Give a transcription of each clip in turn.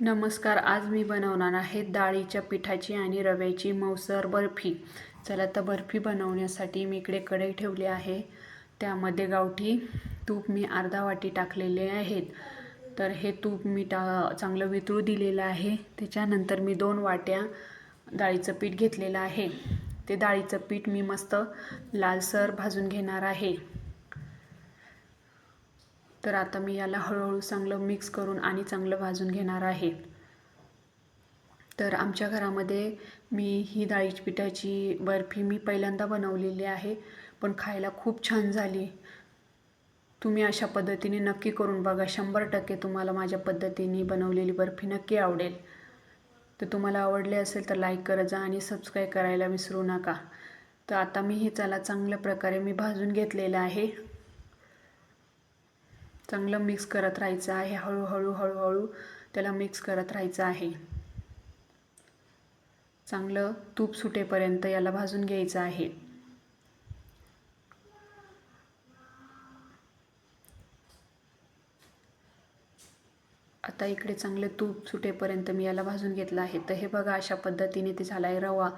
नमस्कार आज मी बनवणार आहे डाळीच्या पिठाची आणि रव्याची मौसर बर्फी. चला तर बर्फी बनवण्यासाठी मी इकडे कढई ठेवली आहे. त्यामध्ये गावठी तूप मी अर्धा वाटी टाकलेले आहेत. तर हे तूप मी टा चांगलं वितळू दिलेलं आहे. त्याच्यानंतर मी दोन वाट्या डाळीचं पीठ घेतलेलं आहे. ते डाळीचं पीठ मी मस्त लालसर भाजून घेणार आहे. तर आता मी याला हळूहळू चांगलं मिक्स करून आणि चांगलं भाजून घेणार आहे. तर आमच्या घरामध्ये मी ही डाळीची पिठाची बर्फी मी पहिल्यांदा बनवलेली आहे पण खायला खूप छान झाली. तुम्ही अशा पद्धतीने नक्की करून बघा. शंभर टक्के तुम्हाला माझ्या पद्धतीने बनवलेली बर्फी नक्की आवडेल. तर तुम्हाला आवडले असेल तर लाईक करत जा आणि सबस्क्राईब करायला विसरू नका. तर आता मी हे चला चांगल्या प्रकारे मी भाजून घेतलेलं आहे. चांगलं मिक्स करत राहायचं आहे. हळूहळू हळूहळू त्याला मिक्स करत राहायचं आहे. चांगलं तूप सुटेपर्यंत याला भाजून घ्यायचं आहे. आता इकडे चांगले तूप सुटेपर्यंत मी याला भाजून घेतलं आहे. तर हे बघा अशा पद्धतीने ते झाला आहे रवा.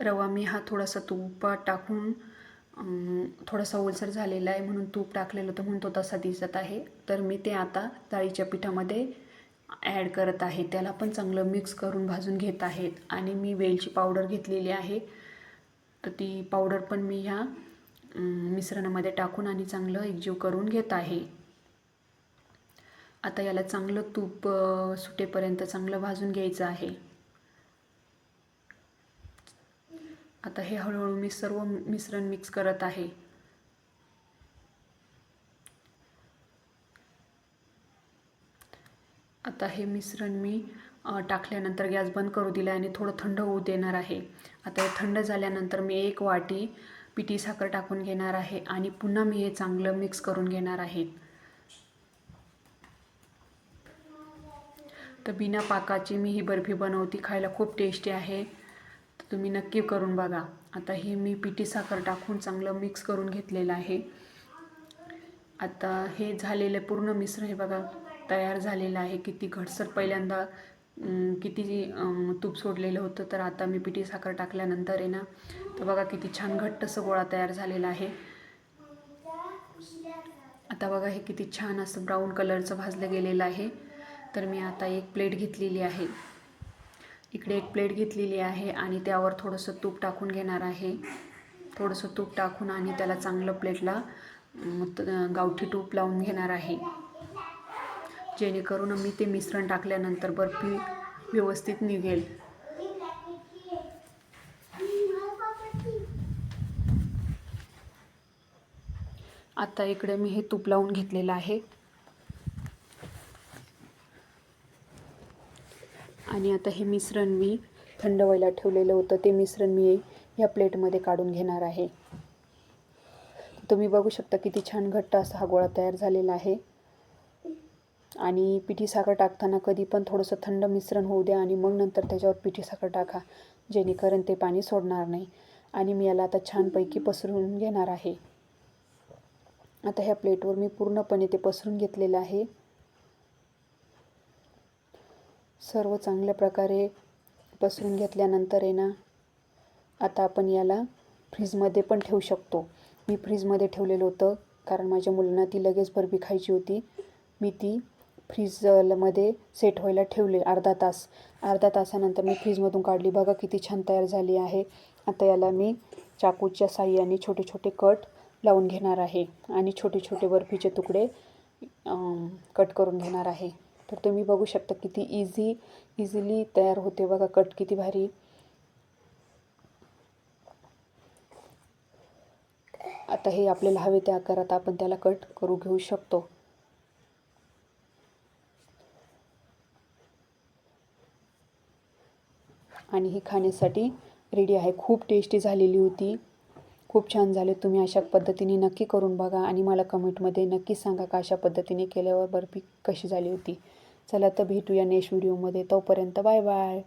रवा मी हा थोडासा तुपात टाकून थोडासा ओलसर झालेला आहे म्हणून तूप टाकलेलं होतं म्हणून तो तसा दिसत आहे. तर मी ते आता डाळीच्या पिठामध्ये ॲड करत आहे. त्याला पण चांगलं मिक्स करून भाजून घेत आहेत आणि मी वेलची पावडर घेतलेली आहे. तर ती पावडर पण मी ह्या मिश्रणामध्ये टाकून आणि चांगलं एकजीव करून घेत आहे. आता याला चांगलं तूप सुटेपर्यंत चांगलं भाजून घ्यायचं आहे. आता हे हळूहळू मी सर्व मिश्रण मिक्स करत आहे. आता हे मिश्रण मी टाकल्यानंतर गॅस बंद करू दिला आणि थोडं थंड होऊ देणार आहे. आता हे थंड झाल्यानंतर मी एक वाटी पिठी साखर टाकून घेणार आहे आणि पुन्हा मी हे चांगलं मिक्स करून घेणार आहे. तर बिना पाकाची मी ही बर्फी बनवती खायला खूप टेस्टी आहे. तुम्ही नक्की करून बघा. आता हे मी पिठी साखर टाकून चांगलं मिक्स करून घेतलेलं आहे. आता हे झालेलं पूर्ण मिश्र हे बघा तयार झालेलं आहे. किती घटसर पहिल्यांदा किती तूप सोडलेलं होतं तर आता मी पिठी साखर टाकल्यानंतर आहे ना तर बघा किती छान घट्टसं गोळा तयार झालेला आहे. आता बघा हे किती छान असं ब्राऊन कलरचं भाजलं गेलेलं आहे. तर मी आता एक प्लेट घेतलेली आहे. इकडे एक प्लेट घेतलेली आहे आणि त्यावर थोडंसं तूप टाकून घेणार आहे. थोडंसं तूप टाकून आणि त्याला चांगलं प्लेटला गावठी तूप लावून घेणार आहे. जेणेकरून मी ते मिश्रण टाकल्यानंतर बर्फी व्यवस्थित निघेल. आता इकडे मी हे तूप लावून घेतलेलं आहे. आणि आता हे मिश्रण मी थंड व्हायला ठेवलेलं होतं. ते मिश्रण मी या प्लेटमध्ये काढून घेणार आहे. तुम्ही बघू शकता किती छान घट्ट असा हा गोळा तयार झालेला आहे. आणि पिठी साखर टाकताना कधी पण थोडंसं थंड मिश्रण होऊ द्या आणि मग नंतर त्याच्यावर पिठी साखर टाका जेणेकरून ते पाणी सोडणार नाही. आणि मी याला आता छानपैकी पसरून घेणार आहे. आता ह्या प्लेटवर मी पूर्णपणे ते पसरून घेतलेलं आहे. सर्व चांगल्या प्रकारे पसरून घेतल्यानंतर आहे ना आता आपण याला फ्रीजमध्ये पण ठेवू शकतो. मी फ्रीजमध्ये ठेवलेलं होतं कारण माझ्या मुलांना ती लगेच बर्फी खायची होती. मी ती फ्रीजमध्ये सेट व्हायला ठेवले अर्धा तास. अर्धा तासानंतर मी फ्रीजमधून काढली. बघा किती छान तयार झाली आहे. आता याला मी चाकूच्या साह्याने छोटे छोटे कट लावून घेणार आहे आणि छोटे छोटे बर्फीचे तुकडे कट करून घेणार आहे. तर तुम्ही बघू शकता किती इझी इझिली तयार होते बघा कट किती भारी. आता हे आपल्याला हवे त्या आकारात आपण त्याला कट करू घेऊ शकतो. आणि ही खाण्यासाठी रेडी आहे. खूप टेस्टी झालेली होती. खूप छान झाले. तुम्ही अशा पद्धतीने नक्की करून बघा आणि मला कमेंटमध्ये नक्की सांगा का अशा पद्धतीने केल्यावर बर्फी कशी झाली होती. चला तर भेटूया नेक्स्ट व्हिडिओमध्ये तोपर्यंत बाय बाय.